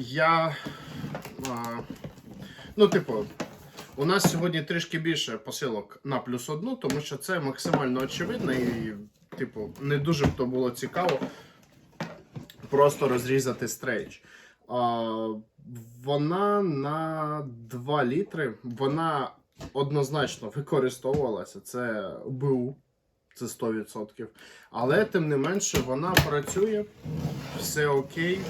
я. А, ну, типу, у нас сьогодні трішки більше посилок на плюс одну, тому що це максимально очевидно і, типу, не дуже б то було цікаво просто розрізати стрейч. А, вона на 2 літри, вона однозначно використовувалася. Це БУ, це 100%. Але тим не менше вона працює, все окей.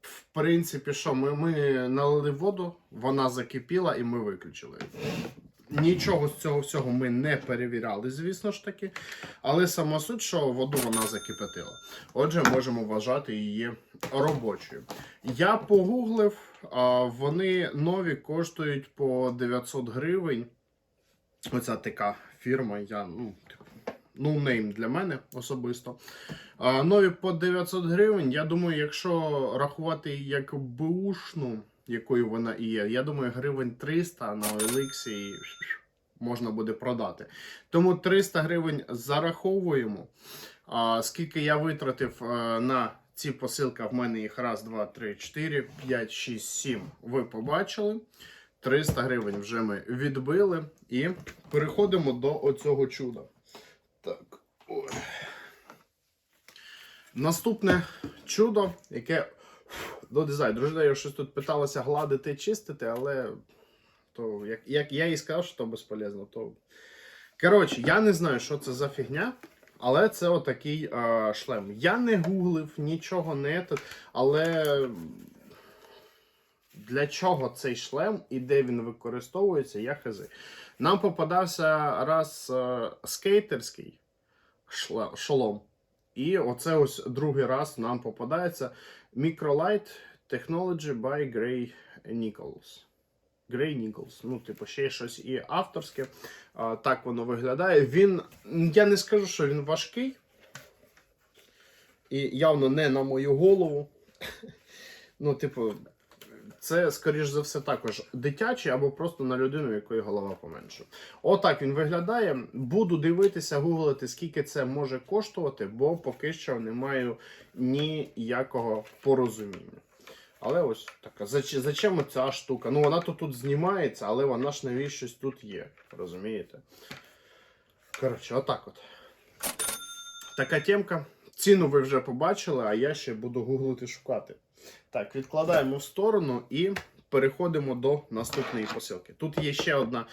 В принципі, що ми, ми налили воду, вона закипіла і ми виключили. Нічого з цього всього ми не перевіряли, звісно ж таки. Але сама суть, що воду вона закипятила. Отже, можемо вважати її робочою. Я погуглив, вони нові коштують по 900 гривень. Оця така фірма, я ну, типу, ну нейм для мене особисто. Нові по 900 гривень. Я думаю, якщо рахувати як бушну, якою вона і є, я думаю, гривень 300 на OLX і можна буде продати. Тому 300 гривень зараховуємо. Скільки я витратив е, на ці посилки, в мене їх раз, два, три, чотири, п'ять, шість, сім. Ви побачили. 300 гривень вже ми відбили і переходимо до оцього чуда. Так. Ой. Наступне чудо, яке до дизайн. Дружина я щось тут питалася гладити, чистити, але то як, як я їй сказав, що то безполезно, то. Коротше, я не знаю, що це за фігня, але це отакий е, шлем. Я не гуглив, нічого не але для чого цей шлем і де він використовується, я хази. Нам попадався раз е, скейтерський шолом. І оце ось другий раз нам попадається Microlight Technology by Gray Nichols. Грей Ніколс. Ну, типу, ще щось і авторське. А, так воно виглядає. Він. Я не скажу, що він важкий. І явно не на мою голову. Ну, типу, це, скоріш за все, також дитячий або просто на людину, якої голова поменше. Отак він виглядає. Буду дивитися, гуглити, скільки це може коштувати, бо поки що не маю ніякого порозуміння. Але ось така. Зачем ця штука? Ну, вона то тут знімається, але вона ж навіщось тут є. Розумієте? Коротше, отак от. Така темка. Ціну ви вже побачили, а я ще буду гуглити шукати. Так, відкладаємо в сторону і переходимо до наступної посилки. Тут є ще одна,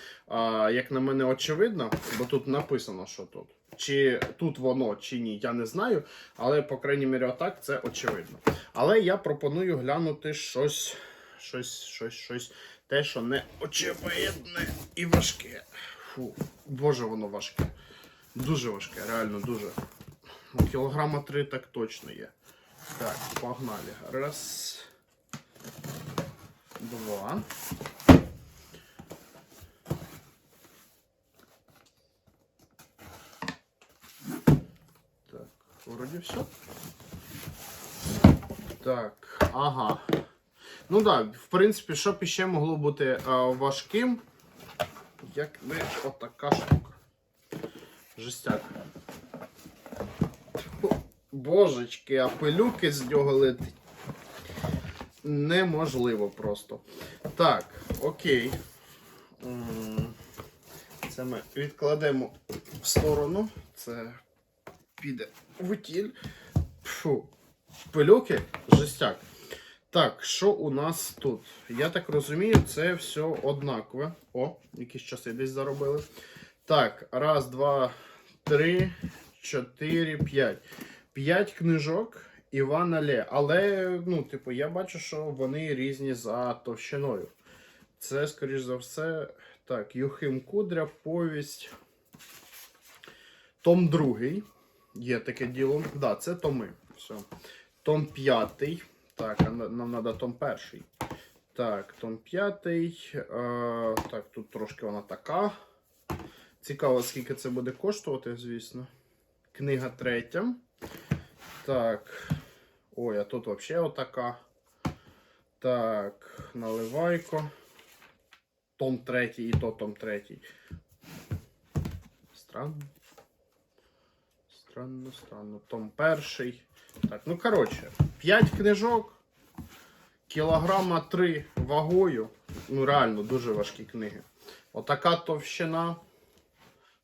як на мене, очевидно, бо тут написано, що тут. Чи тут воно, чи ні, я не знаю. Але, по крайній мірі, отак це очевидно. Але я пропоную глянути щось, щось, щось, щось, те, що не очевидне і важке. Фу, боже, воно важке. Дуже важке, реально дуже. Ну, Кілограма три так точно є. Так, погнали. Раз. Два. Так, вроді все. Так, ага. Ну так, в принципі, що б іще могло бути е, важким, як би отака штука. Жестяк. Божечки, а пилюки з нього летить. Неможливо просто. Так, окей. Це ми відкладемо в сторону. Це піде в утіль. Фу. Пилюки, жестяк. Так, що у нас тут? Я так розумію, це все однакове. О, якісь часи десь заробили. Так, раз, два, три, чотири, п'ять. П'ять книжок Івана Ле. Але, ну, типу, я бачу, що вони різні за товщиною. Це, скоріш за все, так, Юхим Кудря, повість. Том другий. Є таке діло. Так, да, це томи. Все. Том п'ятий. Так, нам треба том перший. Так, том п'ятий. Е, так, тут трошки вона така. Цікаво, скільки це буде коштувати, звісно. Книга третя. Так. Ой, а тут взагалі отака. Так, наливайко. Том третій і то том третій. Странно. Странно, странно. Том перший. Так, ну коротше, 5 книжок. кілограма 3 вагою. Ну, реально, дуже важкі книги. Отака товщина.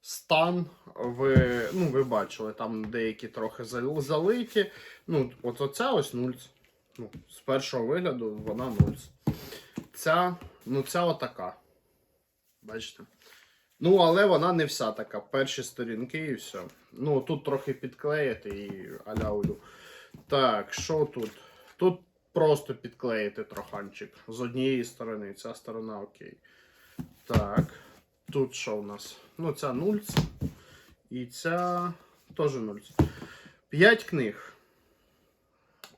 Стан, ви, ну, ви бачили, там деякі трохи залиті. Ну, от оця ось нульц. Ну, з першого вигляду вона нульц. Ця, ну, ця отака. Бачите? Ну, але вона не вся така. Перші сторінки і все. Ну, тут трохи підклеїти і аляулю. Так, що тут? Тут просто підклеїти троханчик. З однієї сторони, ця сторона окей. Так. Тут що у нас? Ну, ця нульц. І ця теж нульц. П'ять книг.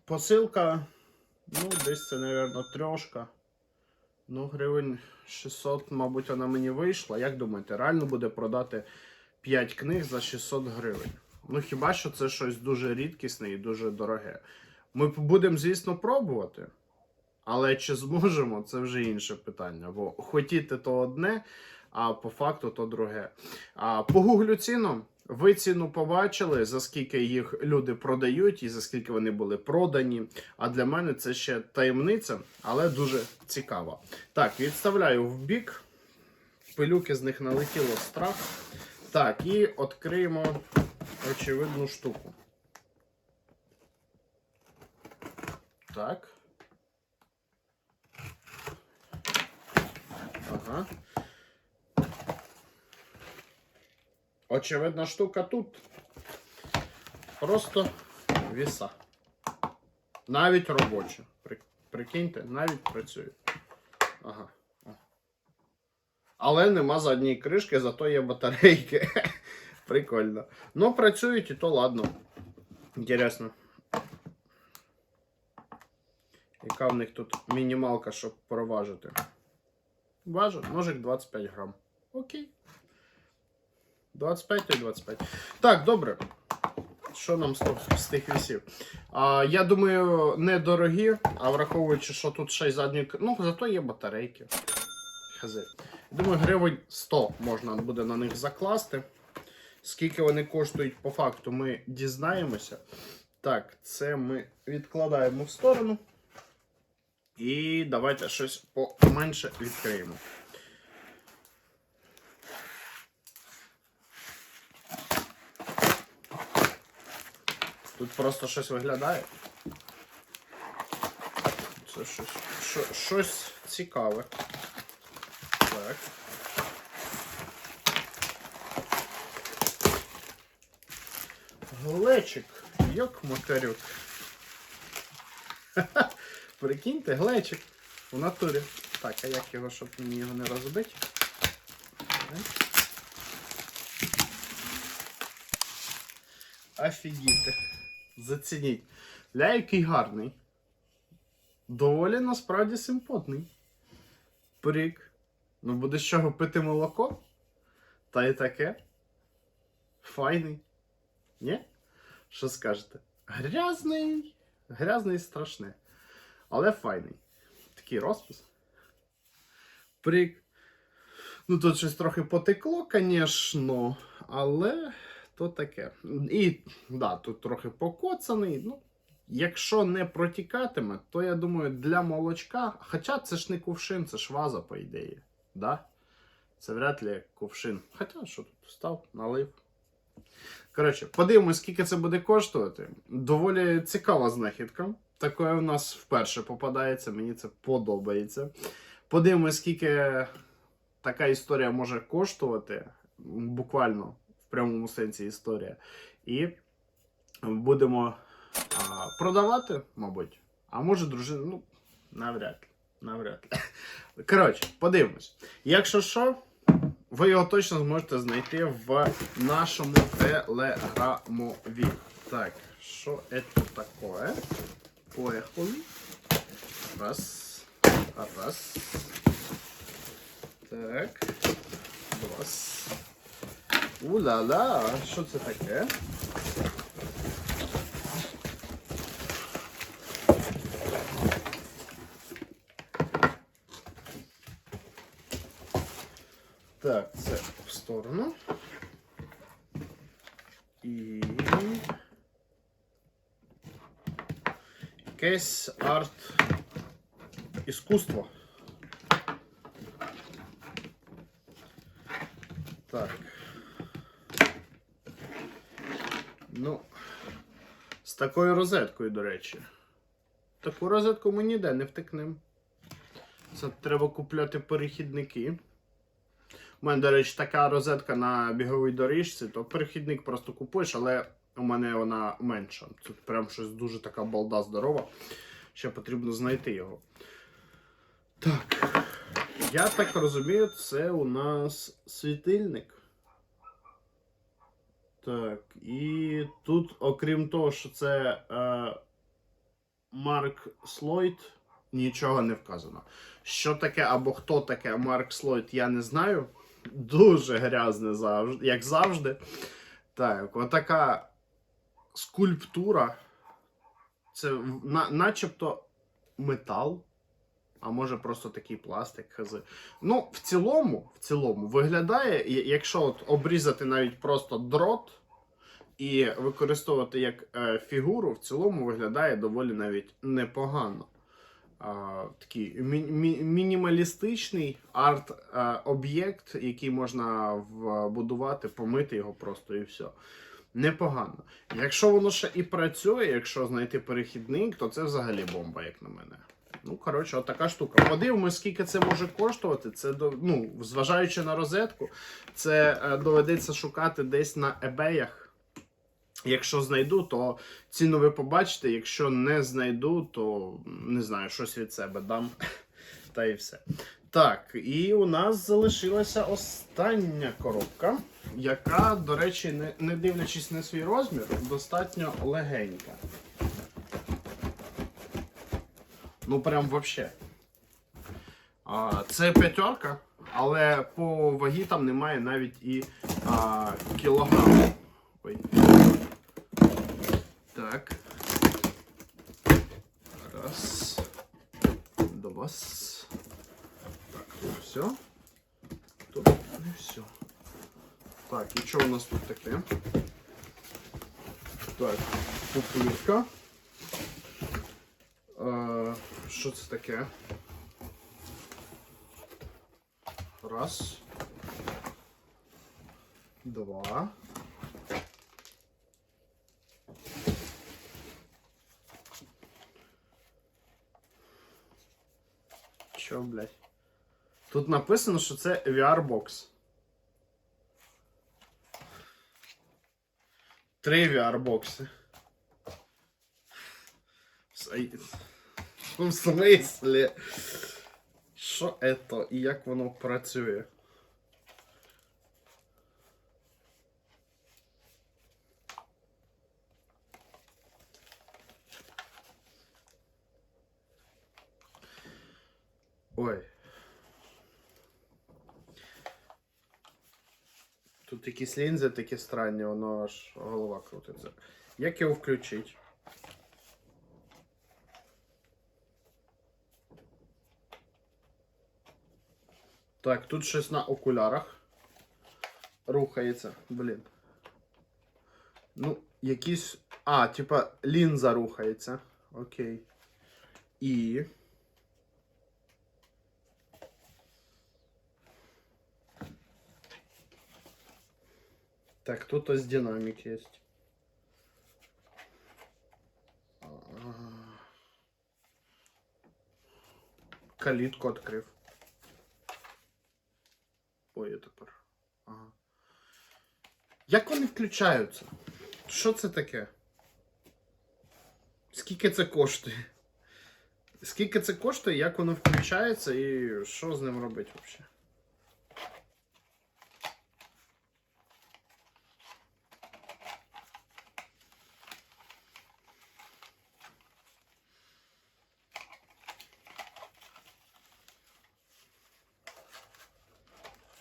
Посилка. Ну, десь це, мабуть, трьошка. Ну, гривень 600, мабуть, вона мені вийшла. Як думаєте, реально буде продати 5 книг за 600 гривень? Ну, хіба що це щось дуже рідкісне і дуже дороге. Ми будемо, звісно, пробувати. Але чи зможемо, це вже інше питання. Бо хотіти то одне, а по факту то друге. А погуглю ціну. Ви ціну побачили, за скільки їх люди продають і за скільки вони були продані. А для мене це ще таємниця, але дуже цікава. Так, відставляю в бік. Пилюки з них налетіло страх. Так, і відкриємо очевидну штуку. Так. Ага. Очевидна штука тут. Просто віса. Навіть робоча. Прикиньте, навіть працює. Ага. Але нема задньої кришки, зато є батарейки. Прикольно. Ну, працюють і то ладно. Інтересно. Яка в них тут мінімалка, щоб проважити? Важить, ножик 25 грам. Окей. 25 і 25. Так, добре. Що нам з тих- вісів? А, я думаю, недорогі, а враховуючи, що тут ще й задні. Ну, зато є батарейки. Хази. Думаю, гривень 100 можна буде на них закласти. Скільки вони коштують по факту, ми дізнаємося. Так, це ми відкладаємо в сторону. І давайте щось поменше відкриємо. Тут просто щось виглядає. Це щось, що, щось цікаве. Так. Глечик. Йок макарюк. Прикиньте, глечик. В натурі. Так, а як його, щоб мені його не розбити? Офігіти. Зацініть. Ля, який гарний. Доволі насправді симпотний. Прик. Ну, буде з чого пити молоко? Та й таке. Файний. Ні? Що скажете? Грязний. Грязний страшне. Але файний. Такий розпис. Прик. Ну, тут щось трохи потекло, звісно, але то таке. І да, тут трохи покоцаний. Ну, якщо не протікатиме, то я думаю, для молочка. Хоча це ж не кувшин, це ж ваза, по ідеї. Да? Це вряд ли кувшин. Хоча що тут встав, налив. Коротше, подивимось, скільки це буде коштувати. Доволі цікава знахідка. Таке у нас вперше попадається, мені це подобається. Подивимось, скільки така історія може коштувати. Буквально прямому сенсі історія. І будемо а, продавати, мабуть. А може, дружина, ну, навряд. Навряд. Коротше, подивимось. Якщо що, ви його точно зможете знайти в нашому телеграмові. Так, що це таке? Поехали. Раз. Раз. Так. Два. Ула-ла, що це таке? Так, це в сторону. І. Якесь арт іскусство. Так. Такою розеткою, до речі. Таку розетку ми ніде не втекнемо. Це треба купляти перехідники. У мене, до речі, така розетка на біговій доріжці, то перехідник просто купуєш, але у мене вона менша. Тут прям щось дуже така балда здорова. Ще потрібно знайти його. Так. Я так розумію, це у нас світильник. Так, і тут, окрім того, що це е, Марк Слойд, нічого не вказано. Що таке або хто таке Марк Слойд, я не знаю. Дуже грязне завжди, як завжди. Так, отака скульптура. Це на, начебто метал. А може просто такий пластик хази. Ну, в цілому, в цілому виглядає, якщо от обрізати навіть просто дрот і використовувати як е, фігуру, в цілому виглядає доволі навіть непогано. А, такий мі- мі- мінімалістичний арт-об'єкт, який можна вбудувати, помити його просто і все. Непогано. Якщо воно ще і працює, якщо знайти перехідник, то це взагалі бомба, як на мене. Ну, коротше, от така штука. Подивимось, скільки це може коштувати. Це ну, зважаючи на розетку, це е, доведеться шукати десь на ебеях. Якщо знайду, то ціну ви побачите. Якщо не знайду, то не знаю, щось від себе дам. Та і все. Так, і у нас залишилася остання коробка, яка, до речі, не, не дивлячись на свій розмір, достатньо легенька. Ну, прям вообще. А, це п'ятерка, але по вагі там немає навіть і а, кілограму. Ой. Так. Раз. Два. Так, тут все. Тут не все. Так, і що у нас тут таке? Так, пупирка. Що це таке? Раз. Два. Чо, блядь? Тут написано, що це VR-бокс. Три VR-бокси. В смислі? Що це і як воно працює? Ой. Тут якісь лінзи такі странні, воно аж голова крутиться. Як його включити? Так, тут щось на окулярах рухається. Блін. Ну, якісь. А, типа лінза рухається. Окей. І. Так, тут ось динамик есть. А. Калітку відкрив. Тепер. Ага. Як вони включаються? Що це таке? Скільки це коштує? Скільки це коштує, як воно включається і що з ним робити взагалі?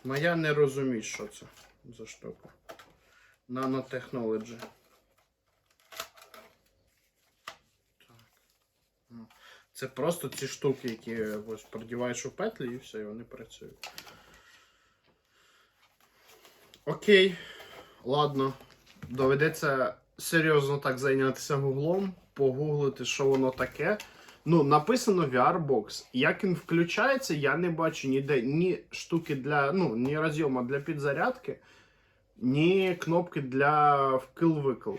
Моя не розуміє, що це за штука. Nanotechnology. Так. Ну, Це просто ці штуки, які ось продіваєш у петлі і все, і вони працюють. Окей. Ладно. Доведеться серйозно так зайнятися гуглом, погуглити, що воно таке. Ну, написано VR-бокс. Як він включається, я не бачу ніде ні штуки для. Ну, ні розйома для підзарядки, ні кнопки для вкил-викил.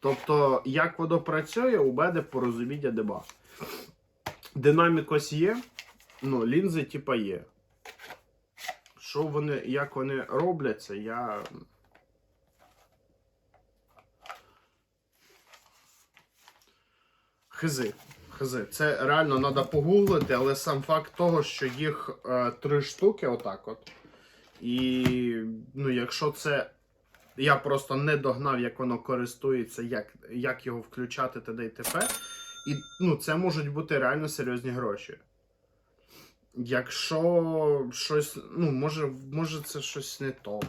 Тобто, як воно працює, у мене порозуміння нема. Динамік ось є. Ну, лінзи, типа, є. Що вони, як вони робляться, я. Хизи. Хизи. Це реально треба погуглити, але сам факт того, що їх е, три штуки, отак от. І ну, якщо це. Я просто не догнав, як воно користується, як, як його включати т.д. і т.п. І ну, це можуть бути реально серйозні гроші. Якщо щось. Ну, може, може це щось не то.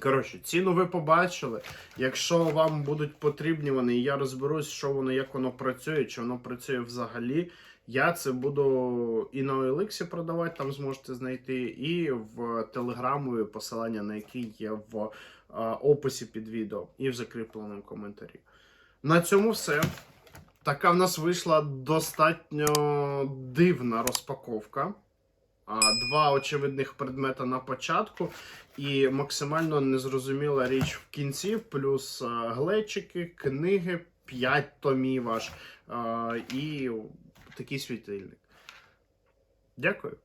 Коротше, ціну ви побачили. Якщо вам будуть потрібні вони, і я розберусь, що воно, як воно працює, чи воно працює взагалі. Я це буду і на OLX продавати, там зможете знайти, і в телеграмові посилання на який є в е, описі під відео і в закріпленому коментарі. На цьому все. Така в нас вийшла достатньо дивна розпаковка. Два очевидних предмета на початку і максимально незрозуміла річ в кінці, плюс глечики, книги, 5 томів аж і такий світильник. Дякую.